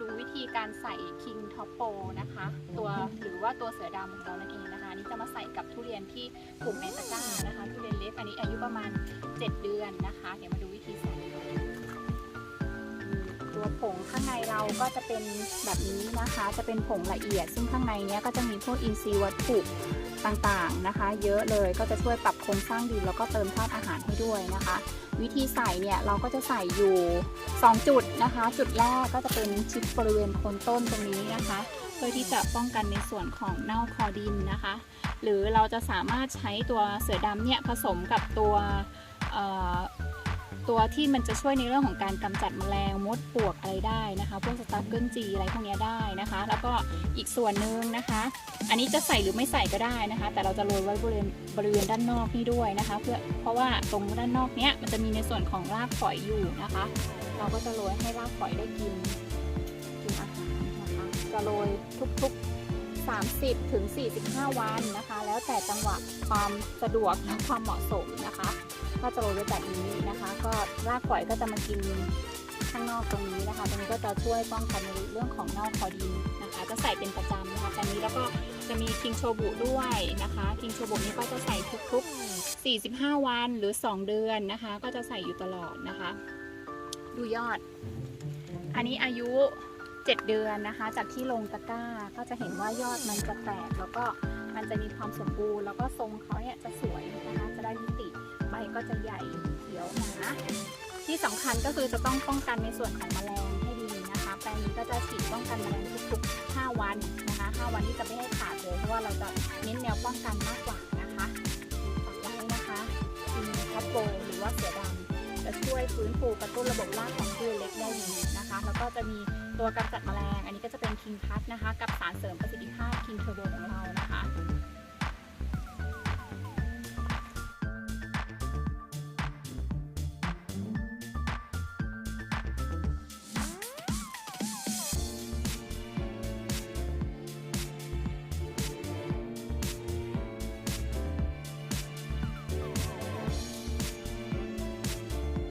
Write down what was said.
ดูวิธีการใส่ King Top Pro นะคะ ตัวหรือว่าตัวเสือดำของเรานั่นเองนะคะนนี้จะมาใส่กับทุเรียนที่ปลูกในตะกร้านะคะทุเรียนเล็กอันนี้อายุประมาณ 7 เดือนนะคะ เดี๋ยวมาดูวิธีใส่ตัวผงข้างในเราก็จะเป็นแบบนี้นะคะ จะเป็นผงละเอียด ซึ่งข้างในเนี้ยก็จะมีพวกอินทรีย์วัตถุต่างๆนะคะ เยอะเลยก็จะช่วยปรับโครงสร้างดินแล้วก็เติมธาตุอาหารให้ด้วยนะคะ วิธีใส่เนี่ยเราก็จะใส่อยู่ 2 จุดนะคะ จุดแรกก็จะเป็นชิดบริเวณโคนต้นตรงนี้นะคะ เพื่อที่จะป้องกันในส่วนของเน่าคอดินนะคะ หรือเราจะสามารถใช้ตัวเสือดำเนี่ยผสมกับตัว ตัวที่มันจะช่วยในเรื่องของการกำจัดแมลงมดปลวกอะไรได้นะคะ พวกสตาร์เกิลจีอะไรพวกนี้ได้นะคะ แล้วก็อีกส่วนหนึ่งนะคะ อันนี้จะใส่หรือไม่ใส่ก็ได้นะคะ แต่เราจะโรยไว้บริเวณบริเวณด้านนอกนี่ด้วยนะคะ เพื่อเพราะว่าตรงด้านนอกเนี้ยมันจะมีในส่วนของรากฝอยอยู่นะคะ เราก็จะโรยให้รากฝอยได้กินกินอาหารนะคะจะโรยทุกๆ30ถึง45 วันนะคะ แล้วแต่จังหวะความสะดวกและความเหมาะสมนะคะ ก็จะโรยไว้แบบนี้นะคะ รากฝอยก็จะมากินข้างนอกตรงนี้นะคะตรงนี้ก็จะช่วยป้องกันในเรื่องของเน่าคอดินนะคะ จะใส่เป็นประจำนะคะแต่นี้แล้วก็จะมีคิงโชบุด้วยนะคะคิงโชบุนี้ก็จะใส่ทุกๆ 45 วันหรือ 2 เดือนนะคะ ก็จะใส่อยู่ตลอดนะคะ ดูยอด อันนี้อายุ 7 เดือนนะคะ จากที่ลงตะกร้าก็จะเห็นว่ายอดมันจะแตกแล้วก็มันจะมีความสมบูรณ์ แล้วก็ทรงเขาเนี่ยจะสวยนะคะ จะได้มิติ ใบก็จะใหญ่เขียวหนาที่สำคัญก็คือจะต้องป้องกันในส่วนของแมลงให้ดีนะคะ แปลงนี้ก็จะฉีดป้องกันแมลงทุกๆ 5 วันนะคะ 5 วันที่จะไม่ให้ขาดเลยเพราะว่าเราจะเน้นแนวป้องกันมากกว่านะคะฝากไว้นะคะกินทับโบหรือว่าเสือดำจะช่วยฟื้นฟูกระตุ้นระบบรากของพืชเล็กได้ดีนะคะ แล้วก็จะมีตัวกำจัดแมลง อันนี้ก็จะเป็นคิงพัทนะคะ กับสารเสริมประสิทธิภาพคิงเทอร์โบของเรานะ